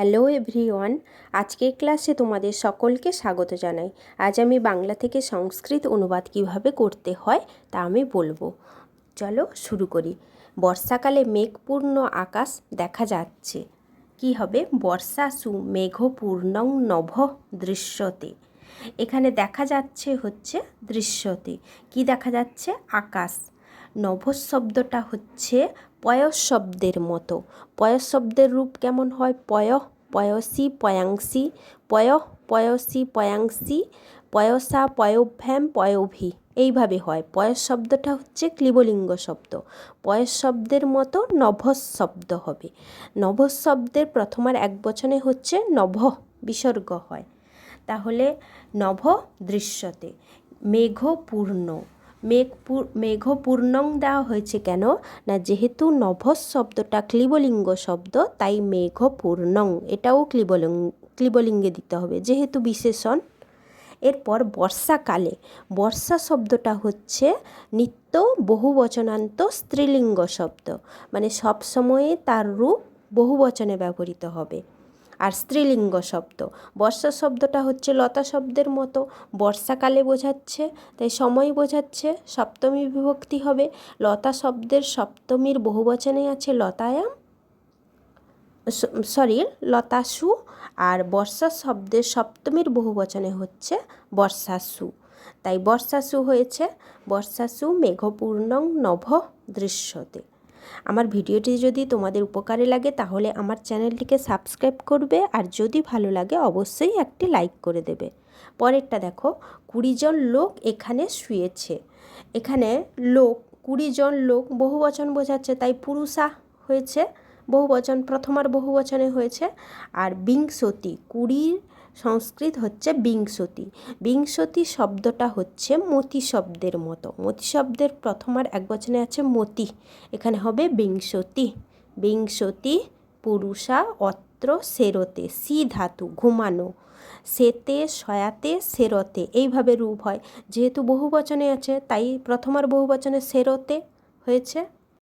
Hello everyone আজকের ক্লাসে তোমাদের সকলকে স্বাগত জানাই। আজ আমি বাংলা থেকে সংস্কৃত অনুবাদ কীভাবে করতে হয় তা আমি বলব। চলো শুরু করি। বর্ষাকালে মেঘপূর্ণ আকাশ দেখা যাচ্ছে। কি হবে? বর্ষাসু মেঘপূর্ণং নভ দৃশ্যতে। এখানে দেখা যাচ্ছে হচ্ছে দৃশ্যতে। কি দেখা যাচ্ছে? আকাশ। নভ শব্দটা হচ্ছে পয়স শব্দের মতো। পয়স শব্দের রূপ কেমন হয়? পয়, পয়সী, পয়াংসি, পয়, পয়সী, পয়াংসি, পয়সা, পয়োভ্যাম, পয়োভি। এইভাবে হয়। পয়স শব্দটা হচ্ছে ক্লিবলিঙ্গ শব্দ। পয়স শব্দের মতো নভস শব্দ হবে। নভস শব্দের প্রথমার এক বচনে হচ্ছে নভ, বিসর্গ হয়। তাহলে নভ দৃশ্যতে মেঘপূর্ণ। মেঘপুর মেঘপূর্ণং দেওয়া হয়েছে কেন? না, যেহেতু নভস শব্দটা ক্লিবলিঙ্গ শব্দ, তাই মেঘপূর্ণং, এটাও ক্লিবলিঙ্গ ক্লিবলিঙ্গে দিতে হবে, যেহেতু বিশেষণ। এরপর বর্ষাকালে, বর্ষা শব্দটা হচ্ছে নিত্য বহুবচনান্ত স্ত্রীলিঙ্গ শব্দ মানে সব সময়ে তার রূপ বহুবচনে ব্যবহৃত হবে। আর স্ত্রীলিঙ্গ শব্দ। বর্ষা শব্দটা হচ্ছে লতা শব্দের মতো। বর্ষাকালে বোঝাচ্ছে, তাই সময় বোঝাচ্ছে, সপ্তমী বিভক্তি হবে। লতা শব্দের সপ্তমীর বহুবচনে আছে লতায়াম সরি লতাসু, আর বর্ষা শব্দের সপ্তমীর বহুবচনে হচ্ছে বর্ষাসু। তাই বর্ষাসু হয়েছে, বর্ষাসু মেঘপূর্ণং নভ দৃশ্যতে। আমার ভিডিওটি যদি তোমাদের উপকারে লাগে তাহলে আমার চ্যানেলটিকে সাবস্ক্রাইব করবে আর যদি ভালো লাগে অবশ্যই একটি লাইক করে দেবে। পরেরটা দেখো, কুড়িজন লোক এখানে শুয়েছে। এখানে লোক, কুড়িজন লোক বহু বচন বোঝাচ্ছে, তাই পুরুষা হয়েছে বহুবচন প্রথমার বহু বচনে হয়েছে। আর বিংশতি, কুড়ির সংস্কৃত হচ্ছে বিংশতি। বিংশতি শব্দটা হচ্ছে মতি শব্দের মতো। মতি শব্দের প্রথম আর এক বচনে আছে মতি। এখানে হবে বিংশতি। বিংশতি পুরুষা অত্র সেরতে, সি ধাতু, ঘুমানো। সেতে, সয়াতে, সেরতে, এইভাবে রূপ হয়। যেহেতু বহু বচনে আছে, তাই প্রথমার বহু বচনে সেরতে হয়েছে।